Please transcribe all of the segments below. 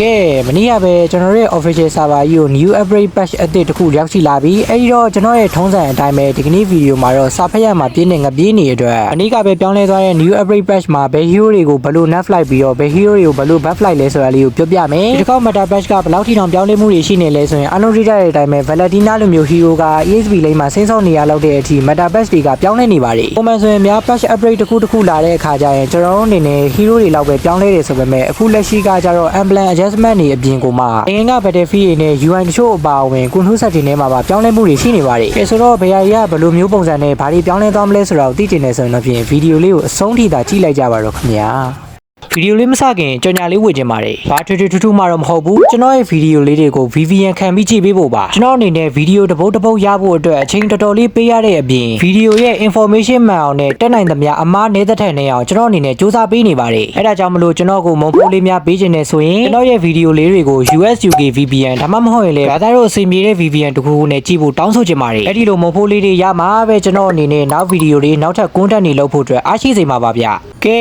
ကဲမနေ့ကပဲကျွန်တော်တို့ရဲ့ official server ကြီးကို new upgrade patch အသစ်တစ်ခုရောက်ရှိလာပြီအဲဒီတော့ကျွန်တော်ရဲ့ထုံးစံအတိုင်းပဲဒီကနေ့ဗီဒီယိုမှာတော့စာဖတ်ရမှာပြင်းနေငပြေးနေတဲ့အတွက်အနည်းကပဲပြောင်းလဲသွားတဲ့ new upgrade patch မှာဘယ် hero တွေကိုဘယ်လို nerf လိုက်ပြီးတော့ဘယ် hero တွေကိုဘယ်လို buff လိုက်လဲဆိုတာလေးကိုပြောပြမယ်ဒီတစ်ခေါက် meta patch ကဘယ်လောက်ထိတောင်ပြောင်းလဲမှုတွေရှိနေလဲဆိုရင်အလုံးထိကြတဲ့အတိုင်းပဲ Valentina လိုမျိုး hero က ESP လိမ့်မှာဆင်းဆောင်နေရလောက်တဲ့အထိ meta patch တွေကပြောင်းလဲနေပါတယ်ပုံမှန်ဆိုရင်များ patch upgrade တစ်ခုတစ်ခုလာတဲ့အခါကျရင်ကျွန်တော်တို့အနေနဲ့ hero တွေလောက်ပဲပြောင်းလဲတယ်ဆိုပေမဲ့အခုလက်ရှိကကျတော့ emblem adjustment တွေအပြင်ကိုမှအရင်က battlefield တွေနဲ့ UI တချို့အပါအဝင်ကွန်ထရိုးဆက်တွေထဲမှာပါပြောင်းလဲမှုတွေရှိနေပါတယ်အဲဆိုတော့ဘယ်ဟာကြီးကဘယ်လိုမျိုးပုံစံနဲ့ဘာတွေပြောင်းလဲသွားမလဲဆိုတာကိုသိချင်တယ်ဆိုရင်တော့ဖြင့်ဗီဒီယိုလေးကိုအဆုံးထိသာကြည့်လိုက်ကြပါတော့ခင်ဗျာ ဗီဒီယိုလေးမစခင်ကြော်ညာလေးဝေချင်ပါတယ်။ဘာထွေထွေထူးထူးမှတော့မဟုတ်ဘူး။ကျွန်တော်ရဲ့ဗီဒီယိုလေးတွေကို VPN ခံပြီးကြည့်ပေးဖို့ပါ။ကျွန်တော်အနေနဲ့ဗီဒီယိုတစ်ပုတ်တစ်ပုတ်ရဖို့အတွက်အချိန်တော်တော်လေးပေးရတဲ့အပြင်ဗီဒီယိုရဲ့ information မှန်အောင်နဲ့တက်နိုင်သမျှအမားနေတဲ့ထက်နေအောင်ကျွန်တော်အနေနဲ့စူးစမ်းပေးနေပါတယ်။အဲဒါကြောင့်မလို့ကျွန်တော်ကိုမုံပိုးလေးများပေးခြင်းနဲ့ဆိုရင်ကျွန်တော်ရဲ့ဗီဒီယိုလေးတွေကို US UK VPN ဒါမှမဟုတ်ရင်လည်းဘာသာတို့အစီအပြေတဲ့ VPN တစ်ခုခုနဲ့ကြည့်ဖို့တောင်းဆိုချင်ပါတယ်။အဲ့ဒီလိုမုံပိုးလေးတွေရမှာပဲကျွန်တော်အနေနဲ့နောက်ဗီဒီယိုလေးနောက်ထပ် content တွေလုပ်ဖို့အတွက်အားရှိစေမှာပါဗျ။ကဲ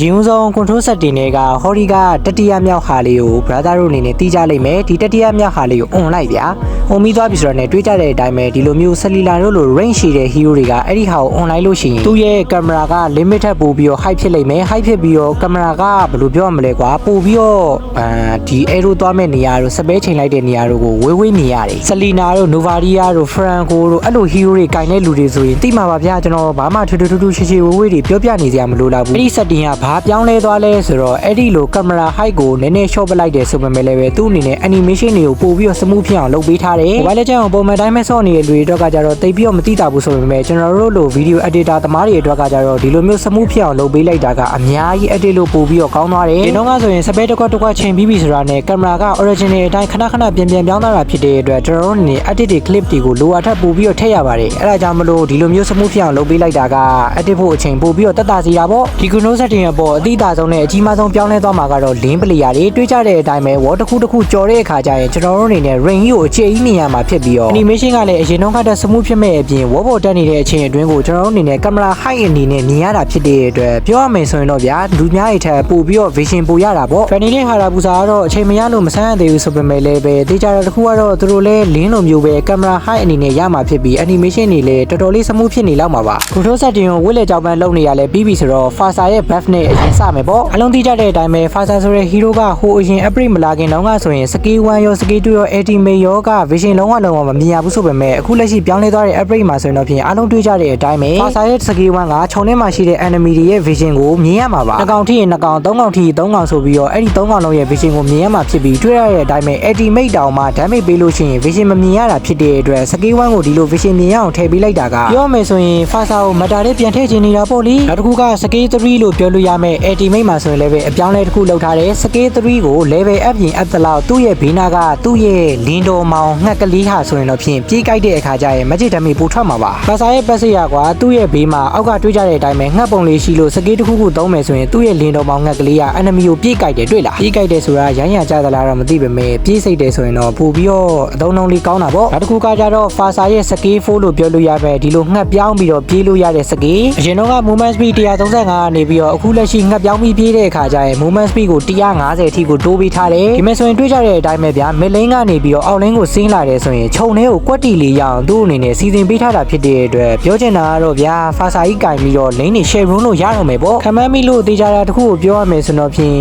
ရင်ဦးဆုံး control setting တွေကဟော်ဒီကတတိယမြောက်ဟာလေးကို brother တို့အနေနဲ့တီးကြလိမ့်မယ်ဒီတတိယမြောက်ဟာလေးကို on လိုက်ဗျာ။ on ပြီးသွားပြီဆိုတော့ねတွေးကြတဲ့အတိုင်းပဲဒီလိုမျိုးဆလီလာတို့လို range ရှိတဲ့ hero တွေကအဲ့ဒီဟာကို on လိုက်လို့ရှိရင်သူ့ရဲ့ကင်မရာက limit ထက်ပိုပြီးတော့ high ဖြစ်လိမ့်မယ် high ဖြစ်ပြီးတော့ကင်မရာကဘယ်လိုပြောရမလဲကွာပိုပြီးတော့အာဒီ arrow သွားမဲ့နေရာတို့စပဲချိန်လိုက်တဲ့နေရာတို့ကိုဝေးဝေးမြင်ရတယ်ဆလီနာတို့ novaria တို့ franco တို့အဲ့လို hero တွေကင်တဲ့လူတွေဆိုရင်သိမှာပါဗျာကျွန်တော်ဘာမှထူးထူးထူးထူးရှည်ရှည်ဝေးဝေးတွေပြောပြနေစရာမလိုတော့ဘူးအဲ့ဒီ setting ကဘာပြောင်းလဲသွားလဲဆိုတော့အဲ့ဒီလိုကင်မရာ height ကိုနည်းနည်း short ပလိုက်တယ်ဆိုပေမဲ့လည်းပဲသူ့အနေနဲ့ animation တွေကိုပို့ပြီးတော့ smooth ဖြစ်အောင်လုပ်ပေးထားတယ် mobile legend ကိုပုံမှန်တိုင်းပဲဆော့နေတဲ့လူတွေအတွက်ကကြတော့တိတ်ပြီးတော့မသိတာဘူးဆိုပေမဲ့ကျွန်တော်တို့လို video editor သမားတွေအတွက်ကကြတော့ဒီလိုမျိုး smooth ဖြစ်အောင်လုပ်ပေးလိုက်တာကအများကြီး edit လို့ပို့ပြီးတော့ကောင်းသွားတယ်ဒီတော့ကဆိုရင်စပယ်တစ်ခွက်တစ်ခွက်ချိန်ပြီးပြီဆိုတာနဲ့ကင်မရာက original အတိုင်းခဏခဏပြန်ပြန်ပြောင်းသွားတာဖြစ်တဲ့အတွက်ကျွန်တော်တို့အနေနဲ့ edit တွေ clip တွေကိုလိုအပ်ထပ်ပို့ပြီးတော့ထည့်ရပါတယ်အဲ့ဒါကြောင့်မလို့ဒီလိုမျိုး smooth ဖြစ်အောင်လုပ်ပေးလိုက်တာက edit ဖို့အချိန်ပို့ပြီးတော့တက်တာစီတာပေါ့ဒီ control setting ရဲ့ပေါ့အတိအသာဆုံးနဲ့အကြီးမားဆုံးပြောင်းလဲသွားမှာကတော့ link player တွေတွေးကြတဲ့အတိုင်းပဲ wall တစ်ခုတစ်ခုကြော်တဲ့အခါကျရင်ကျွန်တော်တို့အနေနဲ့ ring ကြီးကိုအခြေကြီးမြင်ရမှာဖြစ်ပြီးတော့ animation ကလည်းအရင်တော့ကတည်းက smooth ဖြစ်မဲ့အပြင် wall ပေါ်တက်နေတဲ့အချိန်အတွင်းကိုကျွန်တော်တို့အနေနဲ့ camera height အနေနဲ့မြင်ရတာဖြစ်တဲ့အတွက်ပြောရမယ်ဆိုရင်တော့ဗျာလူများတွေထက်ပိုပြီးတော့ vision ပိုရတာပေါ့ Fanny နဲ့ဟာရာပူစာကတော့အချိန်မရလို့မဆန်းရသေးဘူးဆိုပေမဲ့လည်းပဲတေးကြတာတစ်ခုကတော့သူတို့လည်းလင်းလိုမျိုးပဲ camera height အနေနဲ့ရမှာဖြစ်ပြီး animation တွေလည်းတော်တော်လေး smooth ဖြစ်နေလောက်မှာပါ control setting ကိုဝစ်လက်ကြောင်ပန်းလုပ်နေရလဲပြီးပြီဆိုတော့ Fasa ရဲ့ buff နဲ့အရင်စမယ်ပေါ့အလုံးသိကြတဲ့အတိုင်းပဲ Fasa ဆိုတဲ့ hero ကဟိုအရင် upgrade မလာခင်တုန်းကဆိုရင် skill 1ရော skill 2ရော ultimate ရောက vision လုံးဝလုံးဝမမြင်ရဘူးဆိုပေမဲ့အခုလက်ရှိပြောင်းလဲသွားတဲ့ upgrade မှာဆိုရင်တော့ဖြင့်အလုံးတွေးကြတဲ့အတိုင်းပဲ Fasa ရဲ့ skill 1ကခြုံထဲမှာရှိတဲ့ enemy တွေရဲ့ vision ကိုမြင်ရမှာပါနှစ်ကောင်ထိရင်နှစ်ကောင်သုံးကောင်ထိရင်သုံးကောင်ဆိုပြီးတော့အဲ့ဒီသုံးကောင်လုံးရဲ့ vision ကိုမြင်ရမှာဖြစ်ပြီးတွေ့ရတဲ့အတိုင်းပဲ ultimate တောင်မှ damage ပေးလို့ရှိရင် vision မမြင်ရတာဖြစ်တဲ့အတွက် skill 1ကိုဒီလို vision မြင်ရအောင်ထည့်ပေးလိုက်တာကပြောမယ်ဆိုရင် Fasa ကို meta လေးပြန်ထည့်ချင်နေတာပေါ့လေနောက်တစ်ခုက skill 3လို့ပြောလို့ရမယ် ultimate မှာဆိုရင်လည်းပဲအပြောင်းလဲတစ်ခုလုပ်ထားတယ် skill 3ကို level up ရင် up သလောက်သူ့ရဲ့ဘေးနာကသူ့ရဲ့လင်းတော်မောင်ငှက်ကလေးဟာဆိုရင်တော့ဖြင့်ပြေးကြိုက်တဲ့အခါကျရင် magic damage ပိုထွက်မှာပါ Fasa ရဲ့ passive ရကွာသူ့ရဲ့ဘေးမှာအောက်ကတွေးကြတဲ့အတိုင်းပဲငှက်ပုံလေးရှိလို့ skill တစ်ခုခုသုံးမယ်ဆိုရင်သူ့ရဲ့လင်းတော်မောင်ငှက်ကလေးက enemy ကိုပြေးကြိုက်တယ်တွေ့လားပြေးကြိုက်တယ်ဆိုတာရိုင်းရကြသလားတော့မသိပေမဲ့ပြေးစိတ်တယ်ဆိုရင်တော့ပို့ပြီးတော့အသုံးနှုန်းလေးကောင်းတာပေါ့နောက်တစ်ခုကကြတော့ Fasa ရဲ့ skill 4လို့ပြောလို့ရမယ်ဒီလိုငှက်ပြောင်းပြီးတော့ပြေးလို့ရတဲ့ skill အရင်တော့က movement speed 135ကနေပြီးတော့အခုလက်ရှိငှက်ပြောင်းပြီးပြေးတဲ့အခါကျရင် movement speed ကို150အထိကိုတိုးပေးထားတယ်ဒီမဲ့ဆိုရင်တွေးကြတဲ့အတိုင်းပဲဗျာ mid lane ကနေပြီးတော့အောက် lane ကိုဆင်းလာတယ်ဆိုရင်ခြုံထဲကိုကွက်တီလေးရအောင်သူ့အနေနဲ့စီစဉ်ပေးထားတာဖြစ်တဲ့အတွက်ပြောချင်တာကတော့ဗျာ Fasa ကြီးကင်ပြီးတော့ lane တွေ share room လို့ရတော့မယ်ပေါ့ခမမ်းမိလို့တေးကြတာတခုကိုပြောရမယ်ဆိုတော့ဖြင့်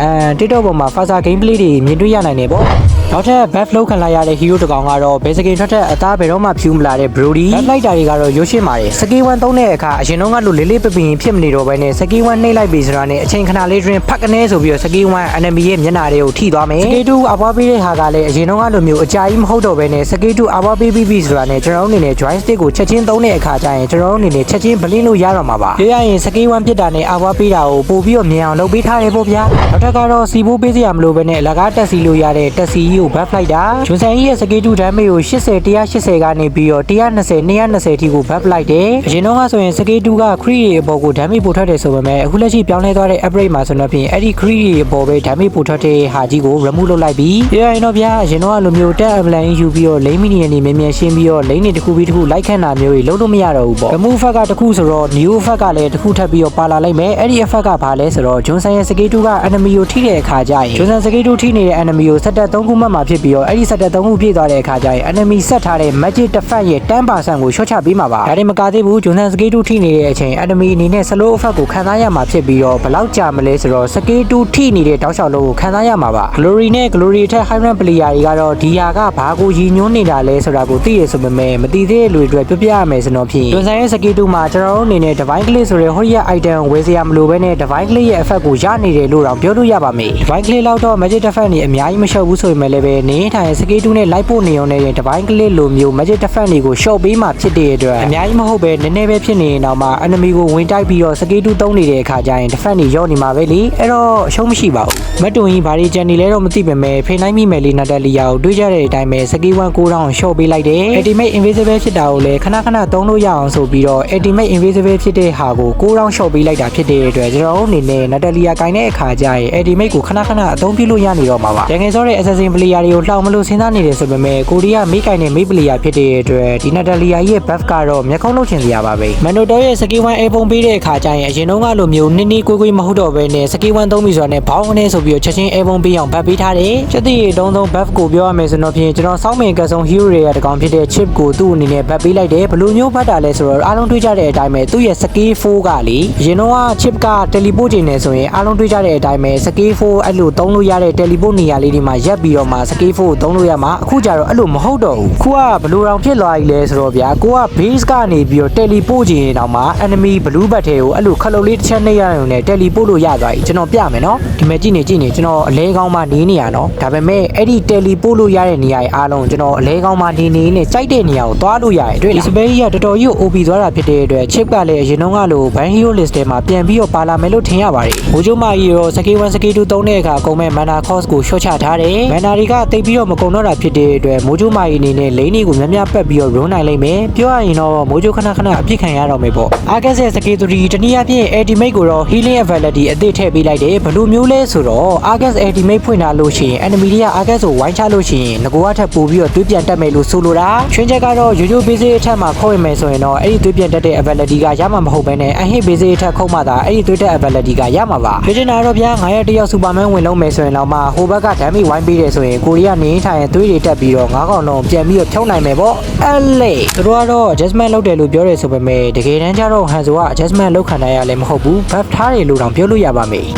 အဲ TikTok ပေါ်မှာ Fasa gameplay တွေမြင်တွေ့ရနိုင်တယ်ပေါ့နောက်ထပ် buff လောက်ခံလာရတဲ့ hero တစ်ကောင်ကတော့ basic ထွက်တဲ့အသားဘယ်တော့မှဖြူမလာတဲ့ Brody buff လိုက်တာတွေကတော့ရုပ်ရှင်ပါတယ် skill 1သုံးတဲ့အခါအရင်တော့ကလို့လေးလေးပပင်ဖြစ်မနေတော့ဘဲနဲ့ skill 1နှိပ်လိုက်ပြီဆိုတာနဲ့အချိန်ခဏလေးတွင်ဖက်ကနေဆိုပြီးတော့ skill 1 enemy ရဲ့မျက်နှာတွေကိုထိသွားမယ် skill 2အပွားပေးတဲ့ဟာကလည်းအရင်တော့ကလိုမျိုးအကြာကြီးမဟုတ်တော့ဘဲနဲ့ skill 2အပွားပေးပြီးပြီဆိုတာနဲ့ကျွန်တော်တို့အနေနဲ့ join stick ကိုချက်ချင်းသုံးတဲ့အခါကျရင်ကျွန်တော်တို့အနေနဲ့ချက်ချင်း blink လို့ရတော့မှာပါပြရရင် skill 1ဖြစ်တာနဲ့အပွားပေးတာကိုပို့ပြီးတော့မြင်အောင်လုပ်ပေးထားတယ်ပေါ့ဗျာနောက်ထပ်ကတော့စီဘိုးပေးစရာမလိုဘဲနဲ့အလကားတက်စီလို့ရတဲ့တက်စီကြီးကို buff လိုက်တာဂျွန်ဆန်ကြီးရဲ့ skill 2 damage ကို80 180ကနေပြီးတော့120 220ထိကို buff လိုက်တယ်အရင်တော့ကဆိုရင် skill 2က crit ရဲ့အပေါ်ကို damage ပို့ထွက်တယ်ဆိုပေမဲ့အခုလက်ရှိပြောင်းလဲသွားတဲ့ upgrade မှာဆိုတော့ဖြင့်အဲ့ဒီ crit တွေအပေါ်ပဲ damage ပိုထွက်တဲ့ဟာကြီးကို remove လုပ်လိုက်ပြီးပြောရရင်တော့ဗျာအရင်တော့လိုမျိုးတက် avalanche ယူပြီးတော့လိမ့်မီနီယန်နေမြင်မြင်ရှင်းပြီးတော့လိမ့်နေတစ်ခုပြီးတစ်ခုလိုက်ခန့်တာမျိုးတွေလုံးလို့မရတော့ဘူးပေါ့ remove effect ကတစ်ခုဆိုတော့ new effect ကလည်းတစ်ခုထပ်ပြီးတော့ပါလာလိုက်မယ်အဲ့ဒီ effect ကဘာလဲဆိုတော့ Johnson ရဲ့ skill 2က enemy ကိုထိတဲ့အခါကျရင် Johnson skill 2ထိနေတဲ့ enemy ကိုစက်တက်3ခုမှတ်မှာဖြစ်ပြီးတော့အဲ့ဒီစက်တက်3ခုပြည့်သွားတဲ့အခါကျရင် enemy ဆက်ထားတဲ့ magic defense ရဲ့10%ကို short ချပေးမှာပါဒါတွေမကသေးဘူး Johnson skill 2ထိနေတဲ့အချိန် enemy အနေနဲ့ slow effect ကိုခံစားရမှာဖြစ်ပြီးတော့ဘယ်လောက်ကြာမလဲဆိုတော့ skill 2ထိနေတဲ့တောက်လျှောက်လုံးကိုခံစားရမှာပါ glory နဲ့ glory ထက် high rank player တွေကတော့ဒီဟာကဘာကိုရည်ညွှန်းနေတာလဲဆိုတာကိုသိရဆိုပေမဲ့မသိသေးတဲ့လူတွေအတွက်ပြောပြရမယ်ဆိုတော့ဖြင့် Johnson ရဲ့ skill 2မှာကျွန်တော်တို့အနေနဲ့ divine click ဆိုတဲ့ hot item ကိုဝယ်စရာမလိုဘဲနဲ့ divine click ရဲ့ effect ကိုရနေတယ်လို့တော့ပြောလို့ရပါမယ် divine click လောက်တော့ magic defense တွေအများကြီးမရှုပ်ဘူးဆိုပေမဲ့လည်းပဲနေထိုင် skill 2နဲ့လိုက်ပို့နေုံနဲ့ divine click လိုမျိုး magic defense တွေကိုရှော့ပေးမှဖြစ်တဲ့အတွက်အများကြီးမဟုတ်ပဲနည်းနည်းပဲဖြစ်နေရင်တော့မှ enemy ကိုဝင်တိုက်ပြီးတော့ skill 2သုံးနေတဲ့အခါကျရင် defense တွေရော့နေမှာပဲလေအဲ့တော့အရှုံးမရှိပါဘူးမတ်တွန်ကြီးဘာတွေကြံနေလဲတော့မသိပေမဲ့ဖေနိုင်မိမယ်လေးနာတက်လီယာကိုတွေးကြတဲ့အတိုင်းပဲ skill 1 9တောင်းရှော့ပေးလိုက်တယ် ultimate invisible ဖြစ်တာကိုလည်းခဏခဏသုံးလို့ရအောင်ဆိုပြီးတော့ ultimate invisible ဖြစ်တဲ့ဟာကို9တောင်းရှော့ပေးလိုက်တာဖြစ်တဲ့အတွက်ကျွန်တော်တို့အနေနဲ့နာတက်လီယာကင်တဲ့အခါကျရင် ultimate ကိုခဏခဏအသုံးပြုလို့ရနေတော့မှာပါရန်ငယ်စောတဲ့ assassin player တွေကိုလှောင်မလို့စဉ်းစားနေတယ်ဆိုပေမဲ့ကိုရီးယားမိကင်နဲ့မိ player ဖြစ်တဲ့အတွက်ဒီနာတက်လီယာရဲ့ buff ကတော့မျက်ခုံးလုပ်ချင်စရာပါပဲမန်နိုတော်ရဲ့ skill 1 air ပုံပေးတဲ့အခါကျရင်အရင်တုန်းကလိုမျိုးနင်းနီးကွေးကွေးမဟုတ်တော့ဘဲနဲ့ skill 1သုံးပြီဆိုတာနဲ့ဘောင်းကနေဆိုပြီးတော့ချက်ချင်း air ပုံပေးအောင် buff ပေးထားတယ်ချက်တည်းရေတုံးသုံး buff ကိုပြောရမယ်ဆိုတော့ဖြင့်ကျွန်တော်စောင်းမင်ကဆုံ hero တွေကတကောင်ဖြစ်တဲ့ chip ကိုသူ့အနေနဲ့ buff ပေးလိုက်တယ်ဘယ်လိုမျိုးဖတ်တာလဲဆိုတော့အားလုံးတွေးကြတဲ့အတိုင်းပဲသူ့ရဲ့ skill 4ကလေအရင်တော့ chip က teleport ချိန်နေဆိုရင်အားလုံးတွေးကြတဲ့အတိုင်းပဲ skill 4အဲ့လိုသုံးလို့ရတဲ့ teleport နေရာလေးတွေမှာရက်ပြီးတော့မှ skill 4ကိုသုံးလို့ရမှာအခုကျတော့အဲ့လိုမဟုတ်တော့ဘူးခုကဘယ်လိုတောင်ဖြစ်သွားပြီလဲဆိုတော့ဗျာကိုက base ကနေပြီးတော့ teleport ချိန်ရင်တော့မှ enemy blue bat တွေကိုအဲ့လိုခလုတ်လေးတစ်ချက်နှိပ်ရရုံနဲ့ teleport လို့ရသွားပြီကျွန်တော်ပြမယ်နော်ဒီမဲ့ကြည့်နေကြည့်နေကျွန်တော်အလဲကောင်းမှနေနေရနော်ဒါပေမဲ့အဲ့ဒီ teleport လို့ရတဲ့နေရာတွေအားလုံးကျွန်တော်အလဲကောင်းမှနေနေနဲ့ကြိုက်တဲ့နေရာကိုသွားလို့ရတယ်တွေ့လားဒီ space ကတော်တော်ကြီးကို OP သွားတာဖြစ်တဲ့အတွက် chip ကလည်းအရင်တုန်းကလို ban hero list ထဲမှာပြန်ပြီးတော့ပါလာမယ်လို့ထင်ရပါတယ်ဘိုးကျိုးမကြီးရော skill 1 skill 2သုံးတဲ့အခါကုန်မဲ့ mana cost ကို short ချထားတယ် mana တွေကတိတ်ပြီးတော့မကုန်တော့တာဖြစ်တဲ့အတွက်မိုးကျိုးမကြီးအနေနဲ့လိန်တွေကိုများများပက်ပြီးတော့ run နိုင်လိမ့်မယ်ပြောရရင်တော့မိုးကျိုးခဏခဏအပြစ်ခံရတော့မယ်ပေါ့ Argus ရဲ့ skill 3တနည်းအားဖြင့် ultimate ကိုတော့ healing ability အသစ်ထည့်ပေးလိုက်တယ်ဘယ်လိုမျိုးလဲဆိုတော့ Argus ultimate ဖွင့်ထားလို့ရှိရင် enemy တွေက Argus ကိုဝိုင်းချလို့ရှိရင်ငကိုကထပ်ပို့ပြီးတော့တွေးပြန်တက်မယ်လို့ဆိုလိုတာချွင်းချက်ကတော့ရိုးရိုး basic အထက်မှာခေါ်ရမယ်ဆိုရင်တော့အဲ့ဒီတွေးပြန်တက်တဲ့ ability ကရမှာမဟုတ်ဘဲနဲ့အဟိ basic အထက်ခုံးမှသာအဲ့ဒီတွေးတက် ability ကရမှာပါဖြစ်ချင်တာတော့ဗျာ9ရက်တယောက် Superman ဝင်လုံးမယ်ဆိုရင်တော့မှဟိုဘက်က damage ဝိုင်းပေးတယ်ဆိုရင်ကိုရီးယားနေထိုင်ရင်သွေးတွေတက်ပြီးတော့ငါးကောင်လုံးပြန်ပြီးတော့ဖြုံးနိုင်မယ်ပေါ့အဲ့လေသူတို့ကတော့ adjustment လုပ်တယ်လို့ပြောတယ်ဆိုပေမဲ့တကယ်တမ်းကျတော့ဟန်ဆိုက adjustment လုပ်ခံရရလည်းမဟုတ်ဘူး buff ထားတယ်လို့တောင်ပြောလို့ရပါမယ်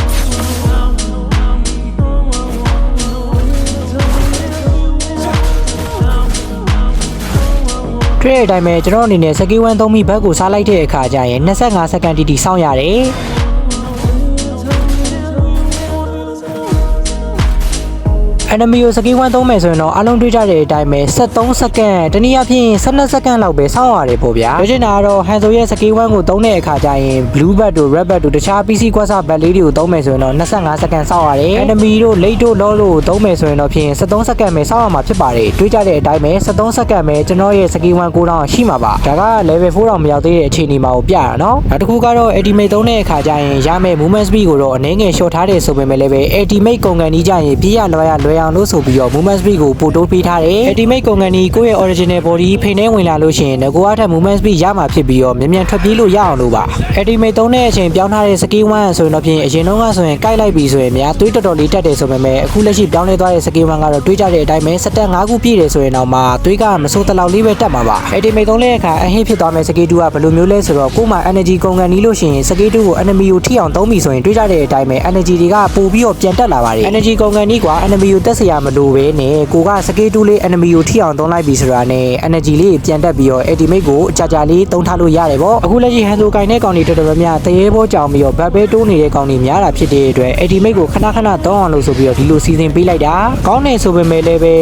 တွေ့တဲ့အတိုင်းပဲကျွန်တော်အနေနဲ့စကီးဝမ်သုံးပြီးဘက်ကိုစားလိုက်တဲ့အခါကျရင်25စက္ကန့်တိတိစောင့်ရတယ် enemy ကိုစကီးဝမ်သုံးမယ်ဆိုရင်တော့အလုံးတွေးကြတဲ့အတိုင်းပဲ73စက္ကန့်တနည်းအားဖြင့်12စက္ကန့်လောက်ပဲစောင့်ရတယ်ပေါ့ဗျာပြောချင်တာကတော့ဟန်ဆိုရဲ့စကီးဝမ်ကိုသုံးတဲ့အခါကျရင် blue bat တို့ red bat တို့တခြား PC ကွက်စာဘက်လေးတွေကိုသုံးမယ်ဆိုရင်တော့25စက္ကန့်စောင့်ရတယ် enemy တို့ late တို့ low တို့ကိုသုံးမယ်ဆိုရင်တော့ဖြင့်73စက္ကန့်ပဲစောင့်ရမှာဖြစ်ပါတယ်တွေးကြတဲ့အတိုင်းပဲ73စက္ကန့်ပဲကျွန်တော်ရဲ့စကီးဝမ်9000ရှိမှာပါဒါက level 4တောင်မရောက်သေးတဲ့အခြေအနေမှာကိုပြရနော်နောက်တစ်ခုကတော့ ultimate သုံးတဲ့အခါကျရင်ရမယ့် movement speed ကိုတော့အနည်းငယ် short ထားတယ်ဆိုပေမဲ့လည်းပဲ ultimate ကုန်ကန်ကြီးကြရင်ပြေးရလွှဲရလွှဲအောင်လို့ဆိုပြီးတော့ movement speed ကိုပို့တိုးပေးထားတယ် ultimate ကုန်ကန်ကြီးကိုယ့်ရဲ့ original body ဖိနေဝင်လာလို့ရှိရင်ငကိုအားထက် movement speed ရမှာဖြစ်ပြီးတော့မြန်မြန်ထွက်ပြေးလို့ရအောင်လို့ပါ ultimate သုံးတဲ့အချိန်ပြောင်းထားတဲ့ skill 1ဆိုရင်တော့ဖြင့်အရင်တုန်းကဆိုရင်ကိုက်လိုက်ပြီဆိုရင်များသွေးတော်တော်လေးတက်တယ်ဆိုပေမဲ့အခုလက်ရှိပြောင်းလဲသွားတဲ့ skill 1ကတော့တွေးကြတဲ့အတိုင်းပဲစတက်5ခုပြည့်တယ်ဆိုရင်တော့မှသွေးကမစိုးတလောက်လေးပဲတက်မှာပါ ultimate သုံးတဲ့အခါအဟိဖြစ်သွားမယ့် skill 2ကဘယ်လိုမျိုးလဲဆိုတော့ကို့မှာ energy ကုန်ကန်နီးလို့ရှိရင် skill 2ကို enemy ကိုထိအောင်သုံးပြီဆိုရင်တွေးကြတဲ့အတိုင်းပဲ energy တွေကပို့ပြီးတော့ပြန်တက်လာပါတယ် energy ကုန်ကန်နီးကွာ enemy ကိုတက်စရာမလိုပဲနဲ့ကိုက skill 2လေး enemy ကိုထိအောင်သုံးလိုက်ပြီဆိုတာနဲ့ energy လေးပြန်တက်ပြီးတော့ ultimate ကိုအကြကြလေးသုံးထားလို့ရတယ်ပေါ့အခုလက်ရှိ hand ကိုကင်တဲ့ကောင်တွေတော်တော်များများတရေဘောကြောင်ပြီးတော့ဘတ်ဘဲတိုးနေတဲ့ကောင်တွေများတာဖြစ်တဲ့အတွက် ultimate ကိုခဏခဏသုံးအောင်လို့ဆိုပြီးတော့ဒီလိုစီစဉ်ပေးလိုက်တာကောင်းနေဆိုပေမဲ့လည်းပဲ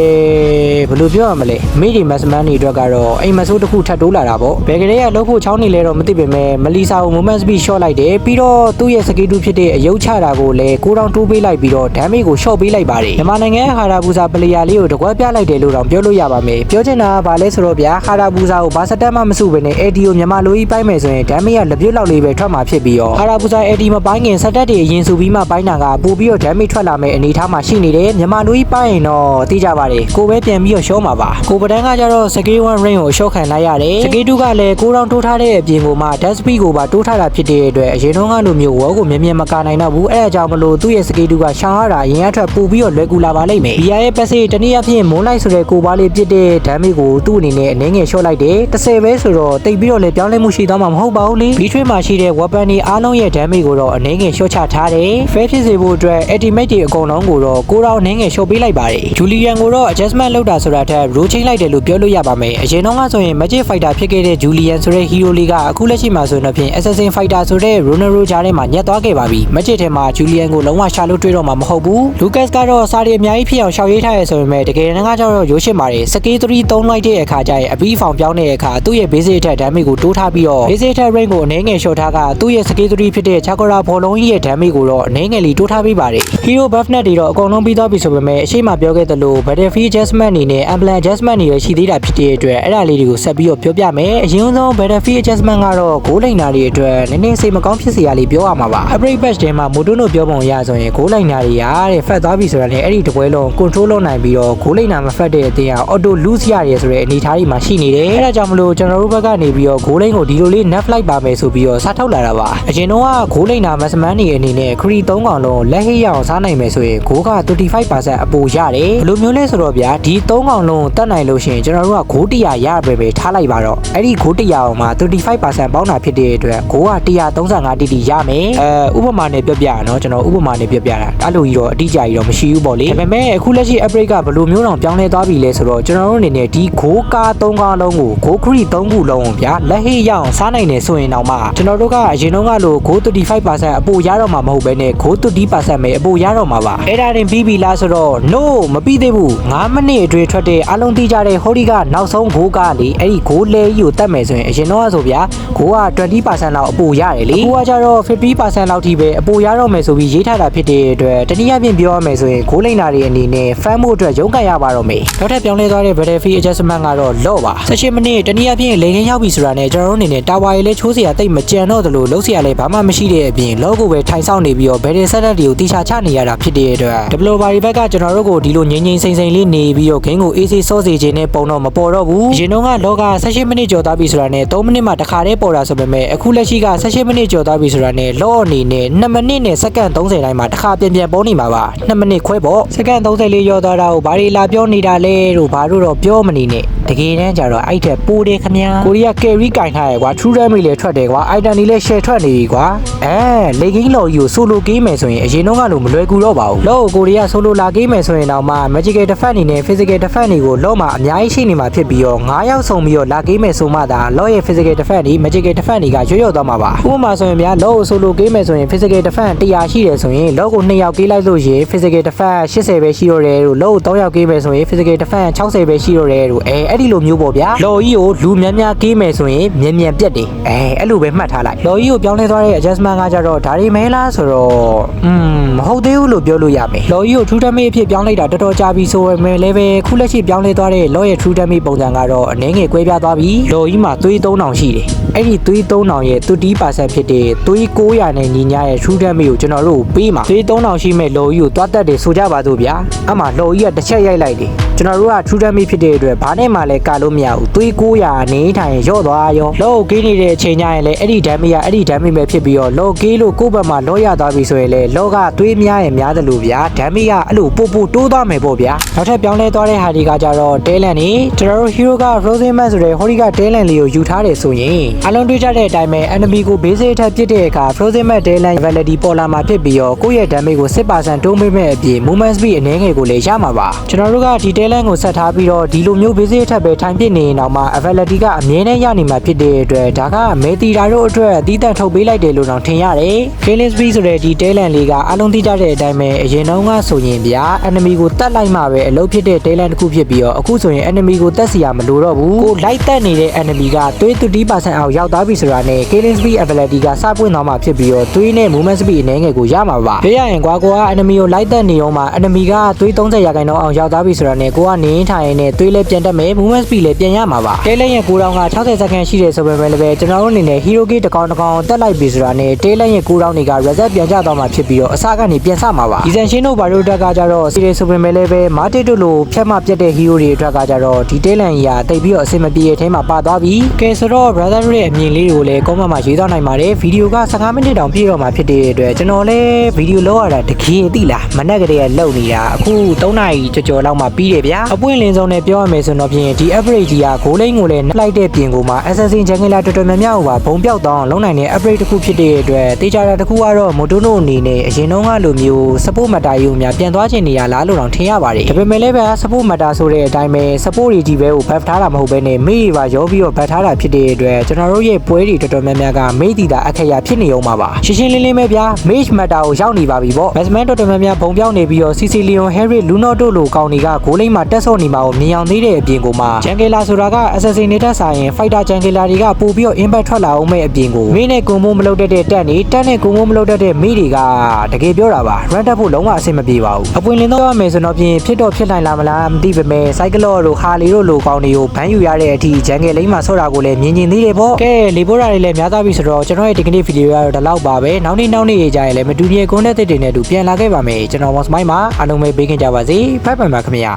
ဘယ်လိုပြောရမလဲမိဒီမတ်စမန်တွေအတွက်ကတော့အိမ်မဆိုးတစ်ခုထပ်တိုးလာတာပေါ့ဘယ်ကလေးကလှုပ်ဖို့ချောင်းနေလဲတော့မသိပေမဲ့မလီစာကို moment speed short လိုက်တယ်ပြီးတော့သူ့ရဲ့ skill 2ဖြစ်တဲ့အယုတ်ချတာကိုလည်းကိုတောင်တိုးပေးလိုက်ပြီးတော့ damage ကို short ပေးလိုက်ပါတယ်မြန်မာနိုင်ငံရဲ့ဟာရာဘူဇာပလေယာလေးကိုတကွက်ပြလိုက်တယ်လို့တော့ပြောလို့ရပါမယ်ပြောချင်တာကဘာလဲဆိုတော့ဗျာဟာရာဘူဇာကိုဘာစတက်မှမစုဘဲနဲ့ AD ကိုမြန်မာလိုကြီးပိုင်းမယ်ဆိုရင်ဒမ်မီကလက်ပြွတ်လောက်လေးပဲထွက်မှာဖြစ်ပြီးရောဟာရာဘူဇာ AD မပိုင်းခင်စတက်တွေအရင်စုပြီးမှပိုင်းတာကပို့ပြီးတော့ဒမ်မီထွက်လာမယ့်အနေအထားမှာရှိနေတယ်မြန်မာလိုကြီးပိုင်းရင်တော့သိကြပါတယ်ကိုပဲပြန်ပြီးတော့ရှော့မှာပါကိုပဒန်းကကြတော့စကေး1 ring ကိုရှော့ခံလိုက်ရတယ်စကေး2ကလည်းကိုတောင်တိုးထားတဲ့အပြင်ကိုမှ dash speed ကိုပါတိုးထားတာဖြစ်တဲ့အတွက်အရင်တော့ကလိုမျိုးဝေါကိုမြင်မြင်မကာနိုင်တော့ဘူးအဲအကြောင်းမလို့သူ့ရဲ့စကေး2ကရှောင်းရတာအရင်အထက်ပို့ပြီးတော့လွယ်ကူလာပါလိမ့်မယ်ဘီယာရဲ့ပတ်စေးတနည်းအားဖြင့်မုန်းလိုက်ဆိုတဲ့ကိုပါလေးပြစ်တဲ့ damage ကိုသူ့အနေနဲ့အနေငယ်ရှော့လိုက်တယ်30ပဲဆိုတော့တိတ်ပြီးတော့လည်းပြောင်းလဲမှုရှိသွားမှာမဟုတ်ပါဘူးလေဘီထွေးမှာရှိတဲ့ weapon တွေအားလုံးရဲ့ damage ကိုတော့အနေငယ်ရှော့ချထားတယ် fair ဖြစ်စေဖို့အတွက် ultimate တွေအကုန်လုံးကိုတော့ကိုရောအနေငယ်ရှော့ပေးလိုက်ပါတယ်ဂျူလီယန်ကိုတော့ adjustment လုပ်တာဆိုတာထက် roll ချိန်လိုက်တယ်လို့ပြောလို့ရပါမယ်အရင်တော့ကဆိုရင် magic fighter ဖြစ်ခဲ့တဲ့ဂျူလီယန်ဆိုတဲ့ hero လေးကအခုလက်ရှိမှာဆိုရင်တော့ဖြင့် assassin fighter ဆိုတဲ့ ronero ဂျားထဲမှာညက်သွားခဲ့ပါပြီ magic ထဲမှာဂျူလီယန်ကိုလုံးဝရှာလို့တွေ့တော့မှာမဟုတ်ဘူး lucas ကတော့စာရီအများကြီးဖြစ်အောင်ရှောက်ရေးထားရဆိုပေမဲ့တကယ်တမ်းကကျတော့ရိုးရှင်းပါတယ်စကေး3 3လိုက်တဲ့အခါကျရင်အပီးဖောင်ပြောင်းတဲ့အခါသူ့ရဲ့ basic attack damage ကိုတိုးထားပြီးတော့ basic attack range ကိုအနည်းငယ် short ထားကသူ့ရဲ့စကေး3ဖြစ်တဲ့ chakra ဘောလုံးကြီးရဲ့ damage ကိုတော့အနည်းငယ်လေးတိုးထားပေးပါတယ် hero buff net တွေတော့အကုန်လုံးပြီးသွားပြီဆိုပေမဲ့အရှိမပြောခဲ့သလို battlefield adjustment အနေနဲ့ emblem adjustment တွေလည်းရှိသေးတာဖြစ်တဲ့အတွက်အဲ့ဒါလေးတွေကိုဆက်ပြီးတော့ပြောပြမယ်အရင်ဆုံး battlefield adjustment ကတော့ဂိုးလိန်နာတွေအတွက်နည်းနည်းစိတ်မကောင်းဖြစ်စရာလေးပြောရမှာပါ upgrade patch ထဲမှာမိုတိုနိုပြောပုံရဆိုရင်ဂိုးလိန်နာတွေရတဲ့ဖတ်သွားပြီဆိုတာနဲ့အဲ့ဒီတပွဲလုံး control လုပ်နိုင်ပြီးတော့ဂိုးလိန်နာမဖတ်တဲ့အတင်းက auto lose ရတယ်ဆိုတဲ့အနေအထားတွေမှာရှိနေတယ်အဲ့ဒါကြောင့်မလို့ကျွန်တော်တို့ဘက်ကနေပြီးတော့ဂိုးလိန်ကိုဒီလိုလေး net flight ပါမယ်ဆိုပြီးတော့စထုတ်လာတာပါအရင်တော့ကဂိုးလိန်နာမက်စမန်တွေအနေနဲ့ခရီ3កောင်လုံးလက်ဟိရအောင်စားနိုင်မယ်ဆိုရင်ဂိုးက35%အပိုရတယ်ဘယ်လိုမျိုးလဲဆိုတော့ဗျာဒီ3កောင်လုံးတတ်နိုင်လို့ရှိရင်ကျွန်တော်တို့ကဂိုး100ရပဲပဲထားလိုက်ပါတော့အဲ့ဒီဂိုး100အောင်မှာ35%ပေါင်းတာဖြစ်တဲ့အတွက်ဂိုးက135တီတီရမယ်အဲဥပမာနဲ့ပြောပြရနော်ကျွန်တော်ဥပမာနဲ့ပြောပြတာအဲ့လိုကြီးတော့အတိအကျကြီးတော့မရှိဘူးပေါ့လေဒါပေမဲ့အခုလက်ရှိ upgrade ကဘယ်လိုမျိုးတော့ပြောင်းလဲသွားပြီလဲဆိုတော့ကျွန်တော်တို့အနေနဲ့ဒီဂိုးကား3ကားလုံးကိုဂိုးခရီ3ခုလုံးကိုဗျာလက်ဟိရအောင်စားနိုင်တယ်ဆိုရင်တော့မှကျွန်တော်တို့ကအရင်တော့ကလိုဂိုး35%အပိုရတော့မှာမဟုတ်ဘဲနဲ့ဂိုး30%ပဲအပိုရတော့မှာပါအဲ့ဒါတင်ပြီးပြီလားဆိုတော့ no မပြီးသေးဘူး9မိနစ်အတွင်းထွက်တဲ့အလုံးတိကြတဲ့ဟိုဒီကနောက်ဆုံးဂိုးကလေအဲ့ဒီဂိုးလဲကြီးကိုတတ်မယ်ဆိုရင်အရင်တော့ဆိုဗျာဂိုးက20%လောက်အပိုရတယ်လေဂိုးကကျတော့50%လောက်ထိပဲအပိုရတော့မယ်ဆိုပြီးရေးထားတာဖြစ်တဲ့အတွက်တနည်းအားဖြင့်ပြောရမယ်ဆိုရင်ဂိုးလိမ့်နာတွေအနေနဲ့ fan မှုအတွက်ရုန်းကန်ရပါတော့မယ်နောက်ထပ်ပြောင်းလဲသွားတဲ့ battlefield adjustment ကတော့လော့ပါ18မိနစ်တနည်းအားဖြင့်လေခင်းရောက်ပြီဆိုတာနဲ့ကျွန်တော်တို့အနေနဲ့တာဝါရီလဲချိုးစရာတိတ်မကြံတော့သလိုလုံးစရာလည်းဘာမှမရှိတဲ့အပြင်လော့ကိုပဲထိုင်ဆောင်နေပြီးတော့ battle setup တွေကိုတိချချနေရတာဖြစ်တဲ့အတွက် developer တွေဘက်ကကျွန်တော်တို့ကိုဒီလိုငြိမ်ငြိမ်စိမ့်စိမ့်လေးနေပြီးတော့ game ကို AC စောစေခြင်းနဲ့ပုံတော့မပေါ်တော့ဘူးရင်တော့ကလောက18မိနစ်ကျော်သွားပြီဆိုတာနဲ့3မိနစ်မှတစ်ခါတည်းပေါ်တာဆိုပေမဲ့အခုလက်ရှိက18မိနစ်ကျော်သွားပြီဆိုတာနဲ့လော့အနေနဲ့2မိနစ်နဲ့စက္ကန့်30တိုင်းမှာတစ်ခါပြန်ပြန်ပေါ်နေမှာပါ2မိနစ်ခွဲပေါ့စက္ကန့်30လေးရောသွားတာကိုဘာတွေလာပြောနေတာလဲလို့ဘာလို့တော့ပြောမနေနဲ့တကယ်တမ်းကျတော့အဲ့ထက်ပိုးတယ်ခမညာကိုရီးယား carry ကင်ထားရကွာ true damage လည်းထွက်တယ်ကွာ item တွေလည်း share ထွက်နေပြီကွာအဲလေကင်းလော်ကြီးကို solo ကင်းမယ်ဆိုရင်အရင်တော့ကလိုမလွယ်ကူတော့ပါဘူးလော့ကိုကိုရီးယား solo လာကင်းမယ်ဆိုရင်တော့မှ magical defense အနေနဲ့ physical defense တွေကိုလော့မှာအများကြီးရှိနေမှာဖြစ်ပြီးတော့9ယောက်ဆုံပြီးတော့လာကင်းမယ်ဆိုမှသာလော့ရဲ့ physical defense တွေ magical defense တွေကရွရွ့သွားမှာပါဥပမာဆိုရင်ဗျာလော့ကို solo ကင်းမယ်ဆိုရင် physical defense 100ရှိတယ်ဆိုရင်လော့ကို2ယောက်ကင်းလိုက်လို့ရှိရင် physical defense 80ပဲရှိတော့တယ်လို့လော့ကို3ယောက်ကင်းမယ်ဆိုရင် physical defense 60ပဲရှိတော့တယ်လို့အဲအဲ့ဒီလိုမျိုးပေါ့ဗျာလော်ကြီးကိုလူများများကင်းမယ်ဆိုရင်မြန်မြန်ပြတ်တယ်အဲအဲ့လိုပဲမှတ်ထားလိုက်လော်ကြီးကိုပြောင်းလဲသွားတဲ့ adjustment ကကြတော့ဒါတွေမဲလားဆိုတော့อืมမဟုတ်သေးဘူးလို့ပြောလို့ရမယ်လော်ကြီးကို true damage အဖြစ်ပြောင်းလိုက်တာတော်တော်ကြာပြီဆိုပေမဲ့လည်းပဲခုလက်ရှိပြောင်းလဲသွားတဲ့လော်ရဲ့ true damage ပုံစံကတော့အနည်းငယ်ကွဲပြားသွားပြီလော်ကြီးမှာသွေး3000ရှိတယ်အဲ့ဒီသွေး3000ရဲ့30%ဖြစ်တဲ့သွေး900နဲ့ညီညာရဲ့ true damage ကိုကျွန်တော်တို့ပေးမှာသွေး3000ရှိမဲ့လော်ကြီးကိုသွားတက်တယ်ဆိုကြပါစို့ဗျာအမှလော်ကြီးကတစ်ချက်ရိုက်လိုက်တယ် ကျွန်တော်တို့က true damage ဖြစ်တဲ့အတွက်ဘာနဲ့မှလည်းကာလို့မရဘူးသွေး900နေထိုင်ရော့သွားရောလော်ကိုကင်းနေတဲ့အချိန်ကျရင်လည်းအဲ့ဒီ damage ကအဲ့ဒီ damage ပဲဖြစ်ပြီးတော့လော်ကေးလို့ကိုယ့်ဘက်မှာလော်ရသွားပြီဆိုရင်လည်းလော်ကသွေးများရင်များတယ်လို့ဗျာ damage ကအဲ့လိုပို့ပို့တိုးသွားမယ်ပေါ့ဗျာနောက်ထပ်ပြောင်းလဲသွားတဲ့ဟာတွေကကြတော့ talent နေကျွန်တော်တို့ hero က frozen man ဆိုတဲ့ hori က talent လေးကိုယူထားတယ်ဆိုရင်အလုံးတွေ့ကြတဲ့အတိုင်းပဲ enemy ကို basic ထပ်ပစ်တဲ့အခါ frozen man talent ability ပေါ်လာမှာဖြစ်ပြီးတော့ကိုယ့်ရဲ့ damage ကို10%တိုးပေးမဲ့အပြင် movement speed အနည်းငယ်ကိုလည်းရမှာပါကျွန်တော်တို့ကဒီ talent လန်ကိုဆက်ထားပြီးတော့ဒီလိုမျိုးဘေးစစ်ထက်ပဲထိုင်ပစ်နေရင်တော့မှ availability ကအမြဲတမ်းရနေမှာဖြစ်တဲ့အတွက်ဒါကမဲတီတာတို့အတွက်အသီးသန့်ထုတ်ပေးလိုက်တယ်လို့တော့ထင်ရတယ်။ Killing Spree ဆိုတဲ့ဒီ talent လေးကအလုံးသိကြတဲ့အတိုင်းပဲအရင်တုန်းကဆိုရင်ဗျာ enemy ကိုတတ်လိုက်မှပဲအလုပ်ဖြစ်တဲ့ talent တစ်ခုဖြစ်ပြီးတော့အခုဆိုရင် enemy ကိုတတ်စီရမလိုတော့ဘူး။ကိုလိုက်တက်နေတဲ့ enemy ကသွေး30%အောက်ရောက်သွားပြီဆိုတာနဲ့ Killing Spree ability ကစပွင့်သွားမှာဖြစ်ပြီးတော့သွေးနဲ့ movement speed အနေငယ်ကိုရမှာပါ။ပြရရင်ကွာကိုက enemy ကိုလိုက်တက်နေအောင်မှာ enemy ကသွေး30ရာခိုင်နှုန်းအောင်ရောက်သွားပြီဆိုတာနဲ့ကိုကနေထိုင်ရင်နဲ့သွေးလည်းပြန်တက်မယ် movement speed လည်းပြန်ရမှာပါ။ talent ရဲ့ကိုးတောင်က60စက္ကန့်ရှိတယ်ဆိုပေမဲ့လည်းပဲကျွန်တော်တို့အနေနဲ့ hero key တစ်ကောင်တစ်ကောင်တက်လိုက်ပြီဆိုတာနဲ့ talent ရဲ့ကိုးတောင်တွေက reset ပြန်ကျသွားမှာဖြစ်ပြီးတော့အစကနေပြန်ဆမှာပါ။ဒီဇန်ရှင်းတို့ဘာတို့တက်ကကြတော့ series ဆိုပေမဲ့လည်းပဲမာတစ်တို့လိုဖြတ်မှပြတ်တဲ့ hero တွေအတွက်ကကြတော့ဒီ talent ကြီးကတိတ်ပြီးတော့အဆင်မပြေတဲ့အထဲမှာပါသွားပြီ။ကဲဆိုတော့ brother တို့ရဲ့အမြင်လေးတွေကိုလည်း comment မှာရေးသွားနိုင်ပါတယ်။ဗီဒီယိုက15မိနစ်တောင်ပြည့်တော့မှာဖြစ်တဲ့အတွက်ကျွန်တော်လည်းဗီဒီယိုလောက်ရတာတကယ်သိလားမနက်ကတည်းကလုပ်နေတာအခု3နာရီကြော်ကြော်လောက်မှပြီးတယ်ဗျာ။အပွင့်လင်းဆုံးနဲ့ပြောရမယ်ဆိုတော့ဖြင့်ဒီ average ကြီးကဂိုးလိန်ကိုလည်းနှက်လိုက်တဲ့ပြင်ကိုမှ assassin jungle တော်တော်များများကိုပါဘုံပြောက်တော့လုံးနိုင်တဲ့ average တစ်ခုဖြစ်တဲ့အတွက်တေချာတာတစ်ခုကတော့မိုတိုနိုအနေနဲ့အရင်တုန်းကလိုမျိုး support matter ရုံများပြန်သွားချင်နေရလားလို့တော့ထင်ရပါတယ်ဒါပေမဲ့လည်းပဲ support matter ဆိုတဲ့အတိုင်းပဲ support တွေကြီးပဲကို buff ထားတာမဟုတ်ဘဲနဲ့မေးတွေပါရောပြီးတော့ buff ထားတာဖြစ်တဲ့အတွက်ကျွန်တော်တို့ရဲ့ပွဲတွေတော်တော်များများကမေးတီတာအခက်ရဖြစ်နေအောင်ပါပါရှင်းရှင်းလင်းလင်းပဲဗျာ mage matter ကိုရောက်နေပါပြီပေါ့ batsman တော်တော်များများဘုံပြောက်နေပြီးတော့ Sicilian Harry Luno တို့လိုကောင်းတွေကဂိုးလိမ့်မှာတက်ဆော့နေမှာကိုမြင်အောင်သေးတဲ့အပြင်ကိုမှ Jungler ဆိုတာက assassin နဲ့တက်ဆိုင်ရင် fighter Jungler တွေကပို့ပြီးတော့ impact ထွက်လာအောင်မဲ့အပြင်ကိုမင်းနဲ့ကုံမိုးမလုပ်တတ်တဲ့တက်နေတက်နဲ့ကုံမိုးမလုပ်တတ်တဲ့မိတွေကတကယ်ပြောတာပါ run တက်ဖို့လုံးဝအဆင်မပြေပါဘူးအပွင့်လင်းတော့ရမယ်ဆိုတော့ပြင်ဖြစ်တော့ဖြစ်နိုင်လားမလားမသိပေမဲ့ cycle တို့ဟာလီတို့လိုကောင်းတွေကိုဘန်းယူရတဲ့အထိ Jungle လိမ့်မှာဆော့တာကိုလည်းမြင်ကျင်သေးတယ်ပေါ့ကဲလေပိုးတာတွေလည်းများသွားပြီဆိုတော့ကျွန်တော်ရဲ့ဒီကနေ့ဗီဒီယိုကတော့ဒီလောက်ပါပဲနောက်နေ့နောက်နေ့ရေးကြရင်လည်းမတူညီကွန်းတဲ့တစ်တွေနဲ့အတူပြန်လာခဲ့ပါမယ်ကျွန်တော် Mouse Mike မှာအားလုံးပဲပေးခင်ကြပါစေဘိုင်ဘိုင်ပါခင်ဗျာ